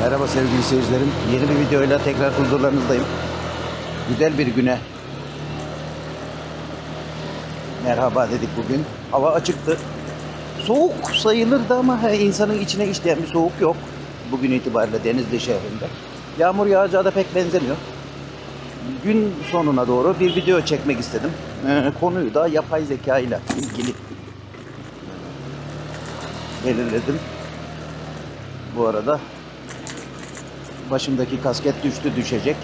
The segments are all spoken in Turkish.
Merhaba sevgili seyircilerim. Yeni bir videoyla tekrar huzurlarınızdayım. Güzel bir güne merhaba dedik bugün. Hava açıktı. Soğuk sayılırdı ama insanın içine işleyen bir soğuk yok. Bugün itibariyle Denizli şehrinde. Yağmur yağacağı da pek benzemiyor. Gün sonuna doğru bir video çekmek istedim. Ee, konuyu da yapay zeka ile ilgili belirledim. Bu arada başımdaki kasket düştü düşecek.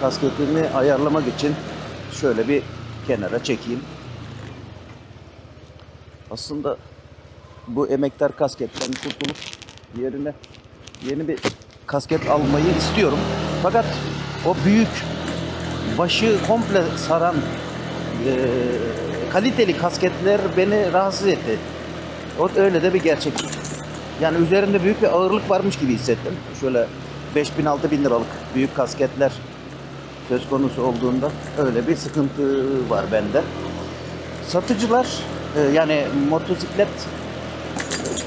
Kasketimi ayarlamak için şöyle bir kenara çekeyim. Aslında bu emektar kasketten kurtulup yerine yeni bir kasket almayı istiyorum. Fakat o büyük başı komple saran kaliteli kasketler beni rahatsız etti. O öyle de bir gerçek. Yani üzerinde büyük bir ağırlık varmış gibi hissettim. Şöyle 5000 6000 liralık büyük kasketler söz konusu olduğunda öyle bir sıkıntı var bende. Satıcılar e, yani motosiklet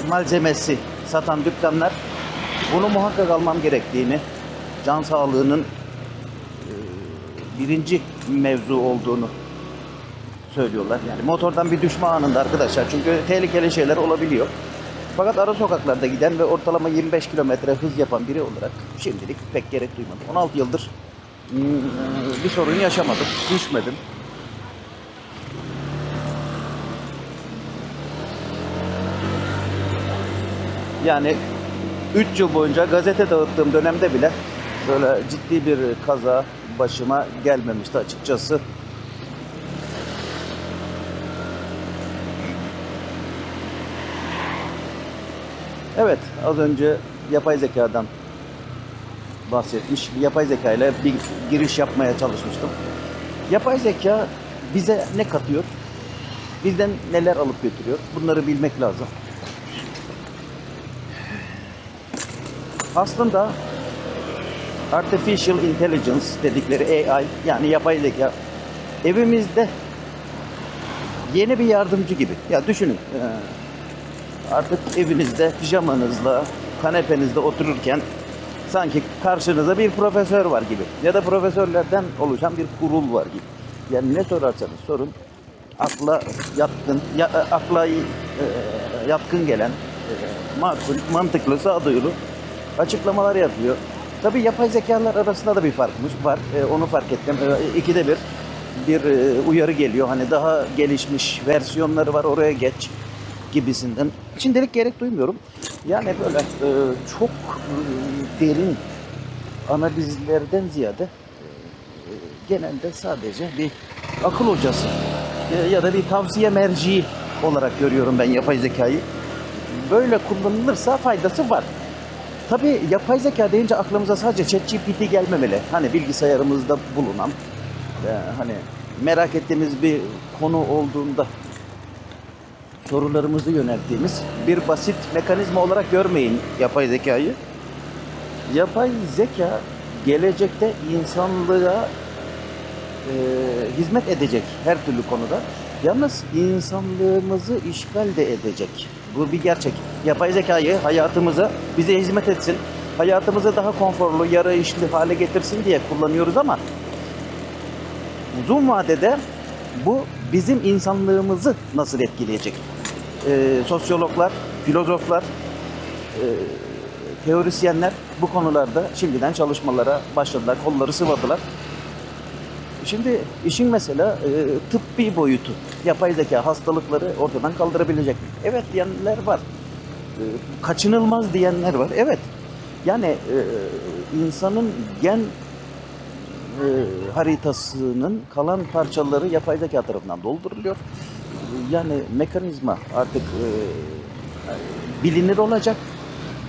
malzemesi satan dükkanlar bunu muhakkak almam gerektiğini, can sağlığının e, birinci mevzu olduğunu söylüyorlar. Yani motordan bir düşme anında arkadaşlar. Çünkü tehlikeli şeyler olabiliyor. Fakat ara sokaklarda giden ve ortalama 25 kilometre hız yapan biri olarak şimdilik pek gerek duymadım. 16 yıldır mm, bir sorun yaşamadım, düşmedim. Yani 3 yıl boyunca gazete dağıttığım dönemde bile böyle ciddi bir kaza başıma gelmemişti açıkçası. Evet, az önce yapay zekadan bahsetmiş. Yapay zeka ile bir giriş yapmaya çalışmıştım. Yapay zeka bize ne katıyor? Bizden neler alıp götürüyor? Bunları bilmek lazım. Aslında Artificial Intelligence dedikleri AI yani yapay zeka evimizde yeni bir yardımcı gibi. Ya düşünün eee, artık evinizde pijamanızla kanepenizde otururken sanki karşınızda bir profesör var gibi ya da profesörlerden oluşan bir kurul var gibi. Yani ne sorarsanız sorun akla yatkın ya, e, akla e, yatkın gelen e, makul, mantıklı, sağduyulu açıklamalar yapıyor. Tabii yapay zekalar arasında da bir farkmış var. E, onu fark ettim. E, ikide bir bir e, uyarı geliyor. Hani daha gelişmiş versiyonları var oraya geç gibisinden. Şimdilik gerek duymuyorum. Yani böyle e, çok e, derin analizlerden ziyade e, genelde sadece bir akıl hocası e, ya da bir tavsiye merciği olarak görüyorum ben yapay zekayı. Böyle kullanılırsa faydası var. Tabii yapay zeka deyince aklımıza sadece ChatGPT gelmemeli. Hani bilgisayarımızda bulunan, e, hani merak ettiğimiz bir konu olduğunda sorularımızı yönelttiğimiz bir basit mekanizma olarak görmeyin yapay zekayı. Yapay zeka gelecekte insanlığa e, hizmet edecek her türlü konuda. Yalnız insanlığımızı işgal de edecek. Bu bir gerçek. Yapay zekayı hayatımıza bize hizmet etsin, hayatımızı daha konforlu, yarayışlı hale getirsin diye kullanıyoruz ama uzun vadede bu bizim insanlığımızı nasıl etkileyecek? Ee, sosyologlar, filozoflar, e, teorisyenler bu konularda şimdiden çalışmalara başladılar, kolları sıvadılar. Şimdi işin mesela e, tıbbi boyutu. Yapay zeka hastalıkları ortadan kaldırabilecek mi? Evet diyenler var. E, kaçınılmaz diyenler var. Evet. Yani e, insanın gen e, haritasının kalan parçaları yapay zeka tarafından dolduruluyor. Yani mekanizma artık e, bilinir olacak.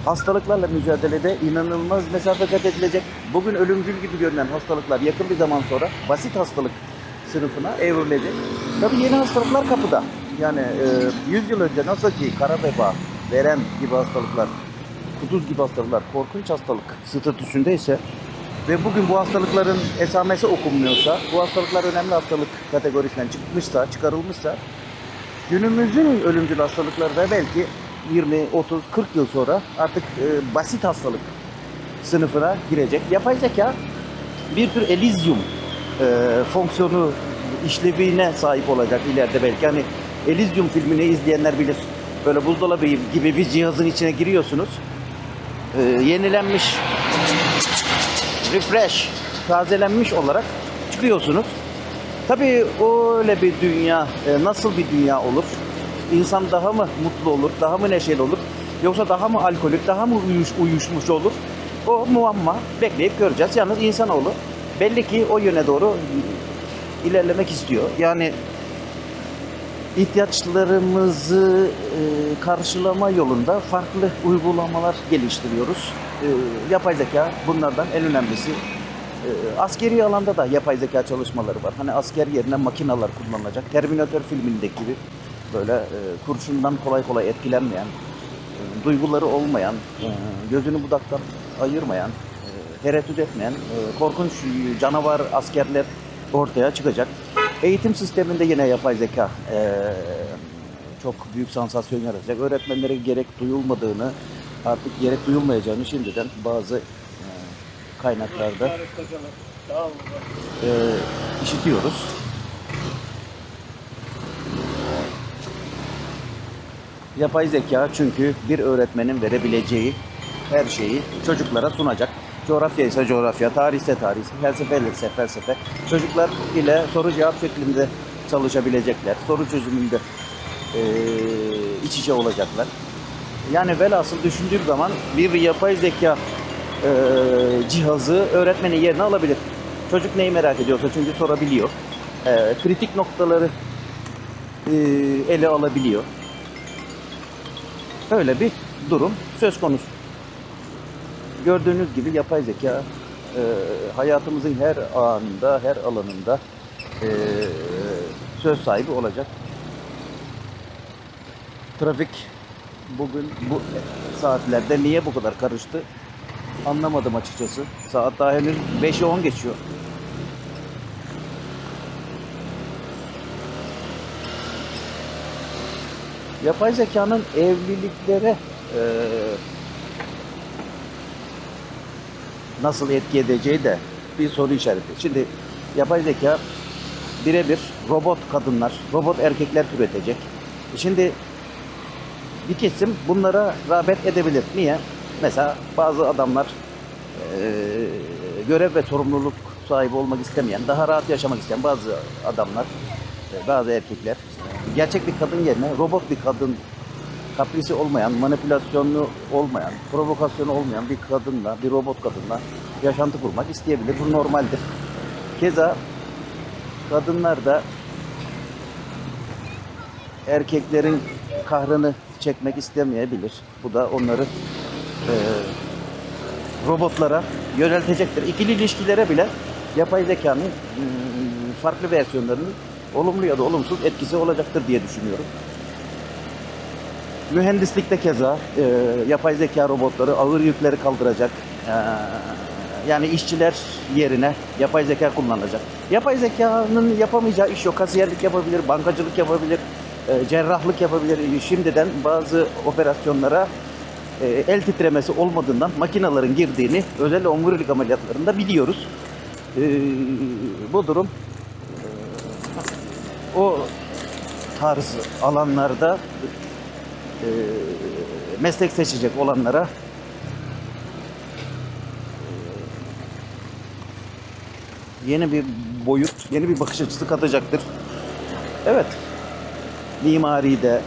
Hastalıklarla mücadelede inanılmaz mesafe kat edilecek. Bugün ölümcül gibi görünen hastalıklar yakın bir zaman sonra basit hastalık sınıfına evrilecek. Tabii yeni hastalıklar kapıda. Yani e, 100 yıl önce nasıl ki kara veba, verem gibi hastalıklar, kuduz gibi hastalıklar korkunç hastalık statüsündeyse ve bugün bu hastalıkların esamesi okunmuyorsa, bu hastalıklar önemli hastalık kategorisinden çıkmışsa, çıkarılmışsa günümüzün ölümcül hastalıkları da belki 20, 30, 40 yıl sonra artık e, basit hastalık sınıfına girecek. Yapay zeka bir tür Elysium e, fonksiyonu işlevine sahip olacak ileride belki. Hani Elysium filmini izleyenler bilir. Böyle buzdolabı gibi bir cihazın içine giriyorsunuz. E, yenilenmiş, refresh, tazelenmiş olarak çıkıyorsunuz. Tabii öyle bir dünya e, nasıl bir dünya olur? İnsan daha mı mutlu olur, daha mı neşeli olur? Yoksa daha mı alkolik, daha mı uyuş, uyuşmuş olur? O muamma bekleyip göreceğiz. Yalnız insanoğlu belli ki o yöne doğru ilerlemek istiyor. Yani ihtiyaçlarımızı e, karşılama yolunda farklı uygulamalar geliştiriyoruz. E, yapay zeka bunlardan en önemlisi. E, askeri alanda da yapay zeka çalışmaları var. Hani asker yerine makineler kullanılacak. Terminator filmindeki gibi böyle e, kurşundan kolay kolay etkilenmeyen, e, duyguları olmayan, gözünü budaktan ayırmayan, e, tereddüt etmeyen korkunç canavar askerler ortaya çıkacak. Eğitim sisteminde yine yapay zeka çok büyük sansasyon yaratacak. Öğretmenlere gerek duyulmadığını, artık gerek duyulmayacağını şimdiden bazı kaynaklarda e, işitiyoruz. Yapay zeka çünkü bir öğretmenin verebileceği her şeyi çocuklara sunacak. Coğrafya ise coğrafya, tarih ise tarih, felsefe ise felsefe. Çocuklar ile soru cevap şeklinde çalışabilecekler. Soru çözümünde eee iç içe olacaklar. Yani velhasıl düşündüğüm zaman bir yapay zeka eee, cihazı öğretmenin yerine alabilir. Çocuk neyi merak ediyorsa çünkü sorabiliyor. Eee, kritik noktaları eee, ele alabiliyor. Öyle bir durum söz konusu. Gördüğünüz gibi yapay zeka e, hayatımızın her anında, her alanında e, söz sahibi olacak. Trafik bugün bu saatlerde niye bu kadar karıştı anlamadım açıkçası. Saat daha henüz 5'e 10 geçiyor. Yapay zekanın evliliklere e, nasıl etki edeceği de bir soru işareti. Şimdi yapay zeka birebir robot kadınlar, robot erkekler üretecek. Şimdi bir kesim bunlara rağbet edebilir. Niye? Mesela bazı adamlar eee, görev ve sorumluluk sahibi olmak istemeyen, daha rahat yaşamak isteyen bazı adamlar, e, bazı erkekler gerçek bir kadın yerine robot bir kadın kaprisi olmayan, manipülasyonlu olmayan, provokasyonu olmayan bir kadınla, bir robot kadınla yaşantı kurmak isteyebilir. Bu normaldir. Keza kadınlar da erkeklerin kahrını çekmek istemeyebilir. Bu da onları robotlara yöneltecektir. İkili ilişkilere bile yapay zekanın mm, farklı versiyonlarının olumlu ya da olumsuz etkisi olacaktır diye düşünüyorum. Mühendislikte keza e, yapay zeka robotları ağır yükleri kaldıracak. E, yani işçiler yerine yapay zeka kullanılacak. Yapay zekanın yapamayacağı iş yok. Kasiyerlik yapabilir, bankacılık yapabilir, e, cerrahlık yapabilir. E, Şimdiden bazı operasyonlara e, el titremesi olmadığından makinaların girdiğini özel omurilik ameliyatlarında biliyoruz. E, bu durum e, o tarz alanlarda e, meslek seçecek olanlara e, yeni bir boyut, yeni bir bakış açısı katacaktır. Evet, mimaride,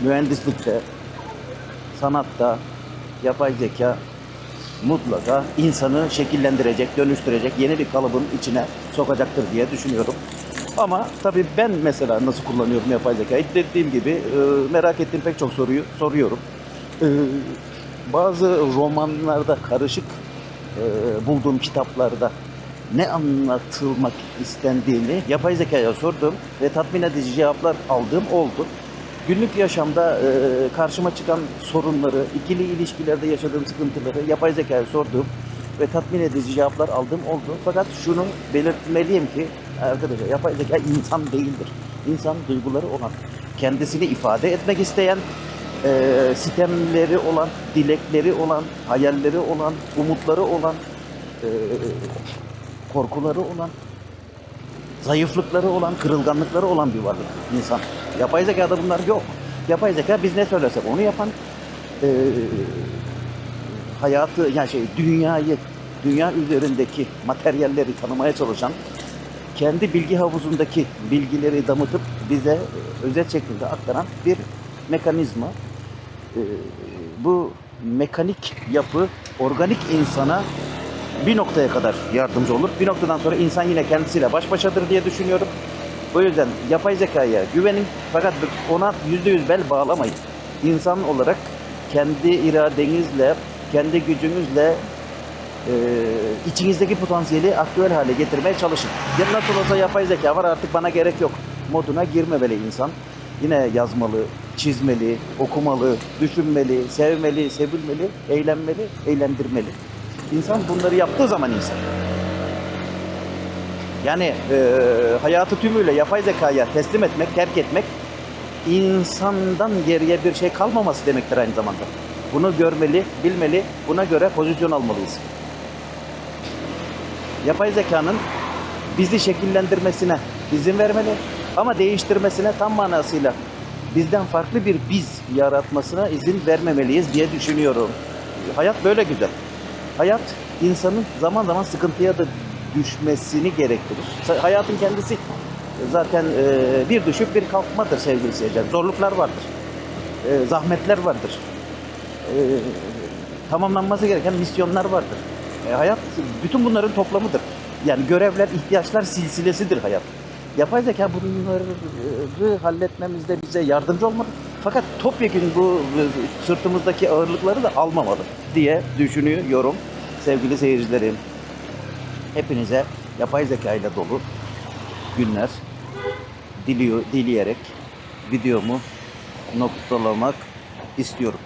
mühendislikte, sanatta, yapay zeka mutlaka insanı şekillendirecek, dönüştürecek, yeni bir kalıbın içine sokacaktır diye düşünüyorum. Ama tabii ben mesela nasıl kullanıyorum yapay zekayı? Dediğim gibi e, merak ettiğim pek çok soruyu soruyorum. E, Bazı romanlarda karışık e, bulduğum kitaplarda ne anlatılmak istendiğini yapay zekaya sordum ve tatmin edici cevaplar aldığım oldu. Günlük yaşamda e, karşıma çıkan sorunları, ikili ilişkilerde yaşadığım sıkıntıları yapay zekaya sorduğum ve tatmin edici cevaplar aldığım oldu. Fakat şunu belirtmeliyim ki arkadaşlar yapay zeka insan değildir. İnsan duyguları olan. kendisini ifade etmek isteyen, e, sistemleri olan, dilekleri olan, hayalleri olan, umutları olan, e, korkuları olan, zayıflıkları olan, kırılganlıkları olan bir varlık insan. Yapay zekada bunlar yok. Yapay zeka biz ne söylersek onu yapan, e, hayatı yani şey dünyayı, dünya üzerindeki materyalleri tanımaya çalışan, kendi bilgi havuzundaki bilgileri damıtıp bize özet şeklinde aktaran bir mekanizma. E, bu mekanik yapı organik insana bir noktaya kadar yardımcı olur. Bir noktadan sonra insan yine kendisiyle baş başadır diye düşünüyorum. O yüzden yapay zekaya güvenin fakat ona yüzde yüz bel bağlamayın. İnsan olarak kendi iradenizle, kendi gücünüzle e, içinizdeki potansiyeli aktüel hale getirmeye çalışın. Ya nasıl olsa yapay zeka var artık bana gerek yok moduna girmemeli insan. Yine yazmalı, çizmeli, okumalı, düşünmeli, sevmeli, sevilmeli, eğlenmeli, eğlendirmeli. İnsan bunları yaptığı zaman insan. Yani e, hayatı tümüyle yapay zekaya teslim etmek, terk etmek insandan geriye bir şey kalmaması demektir aynı zamanda. Bunu görmeli, bilmeli, buna göre pozisyon almalıyız. Yapay zekanın bizi şekillendirmesine izin vermeli ama değiştirmesine tam manasıyla bizden farklı bir biz yaratmasına izin vermemeliyiz diye düşünüyorum. Hayat böyle güzel. Hayat insanın zaman zaman sıkıntıya da düşmesini gerektirir. Hayatın kendisi zaten e, bir düşüp bir kalkmadır sevgili seyirciler. Zorluklar vardır. E, zahmetler vardır. E, tamamlanması gereken misyonlar vardır. Hayat bütün bunların toplamıdır. Yani görevler, ihtiyaçlar silsilesidir hayat. Yapay zeka bunları halletmemizde bize yardımcı olmalı. Fakat topyekun bu sırtımızdaki ağırlıkları da almamalı diye düşünüyorum sevgili seyircilerim. Hepinize yapay zeka ile dolu günler diliyor, dileyerek videomu noktalamak istiyorum.